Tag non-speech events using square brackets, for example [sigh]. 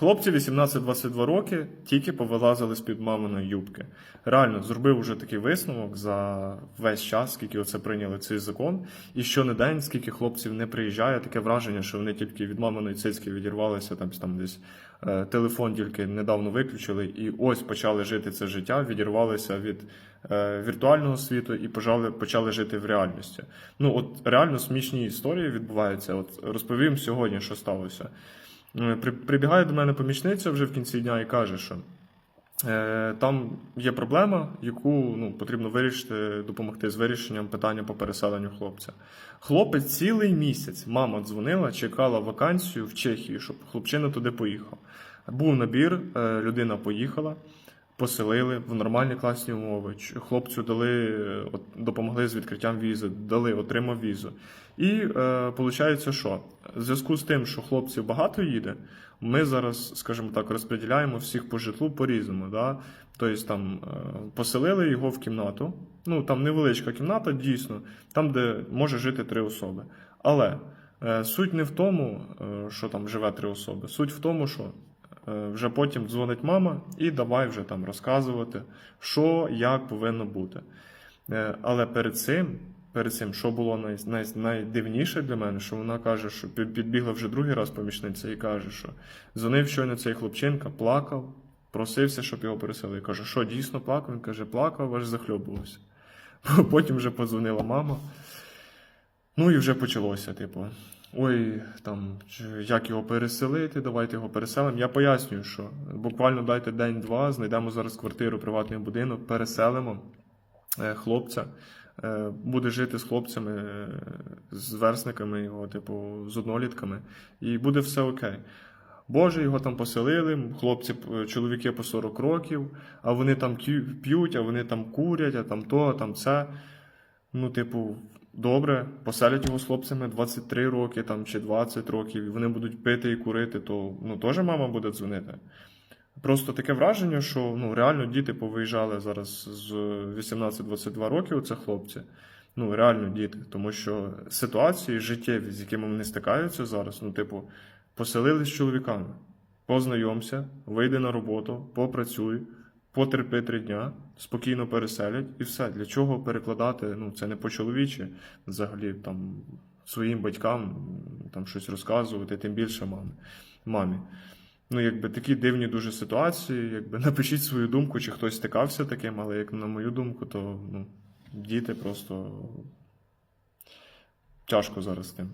Хлопці 18-22 роки тільки повилазили з-під маминої юбки. Реально зробив уже такий висновок за весь час, скільки оце прийняли цей закон. І що не день, скільки хлопців не приїжджає, таке враження, що вони тільки від маминої цицьки відірвалися, там, там десь е, телефон тільки недавно виключили, і ось почали жити це життя, відірвалися від е, віртуального світу і почали, почали жити в реальності. Ну от реально смішні історії відбуваються. От розповім сьогодні, що сталося. При- Прибігає до мене помічниця вже в кінці дня і каже, що е, там є проблема, яку ну, потрібно вирішити, допомогти з вирішенням питання по переселенню хлопця. Хлопець цілий місяць, мама дзвонила, чекала вакансію в Чехії, щоб хлопчина туди поїхав. Був набір, е, людина поїхала. Поселили в нормальні класні умови. Хлопцю дали, е, от, допомогли з відкриттям візи, дали, отримав візу. І е, виходить, що в зв'язку з тим, що хлопців багато їде, ми зараз, скажімо так, розподіляємо всіх по житлу по-різному. Да? Тобто там е, поселили його в кімнату. Ну там невеличка кімната, дійсно, там, де може жити три особи. Але е, суть не в тому, е, що там живе три особи. Суть в тому, що Вже потім дзвонить мама і давай вже там розказувати, що як повинно бути. Е, Але перед цим, перед цим, що було най, най, найдивніше для мене, що вона каже, що підбігла вже другий раз помічниця і каже, що дзвонив щойно цей хлопчинка, плакав, просився, щоб його переселили. Я кажу, що дійсно плакав? Він каже, плакав, аж захльобувався. [laughs] Потім вже подзвонила мама. Ну і вже почалося, типу. Ой, там, як його переселити, давайте його переселимо. Я пояснюю, що буквально дайте день-два, знайдемо зараз квартиру, приватний будинок, переселимо е, хлопця, е, буде жити з хлопцями, е, з версниками його, типу, з однолітками, і буде все окей. Боже, його там поселили, хлопці, чоловіки по 40 років, а вони там п'ють, а вони там курять, а там то, а там це. Ну, типу, добре, поселять його з хлопцями 23 роки там, чи 20 років, і вони будуть пити і курити, то ну, теж мама буде дзвонити. Просто таке враження, що ну, реально діти повиїжджали зараз з 18-22 років, це хлопці. Ну, реально діти, тому що ситуації життєві, з якими вони стикаються зараз, ну, типу, поселились з чоловіками. Познайомся, вийди на роботу, попрацюй, потерпи три дня, спокійно переселять і все. Для чого перекладати? Ну, це не по-чоловічі, взагалі там своїм батькам там щось розказувати, тим більше мамі. мамі. Ну, якби такі дивні дуже ситуації. Якби [laughs] напишіть свою думку, чи хтось стикався таким, але як на мою думку, то ну, діти просто тяжко зараз тим.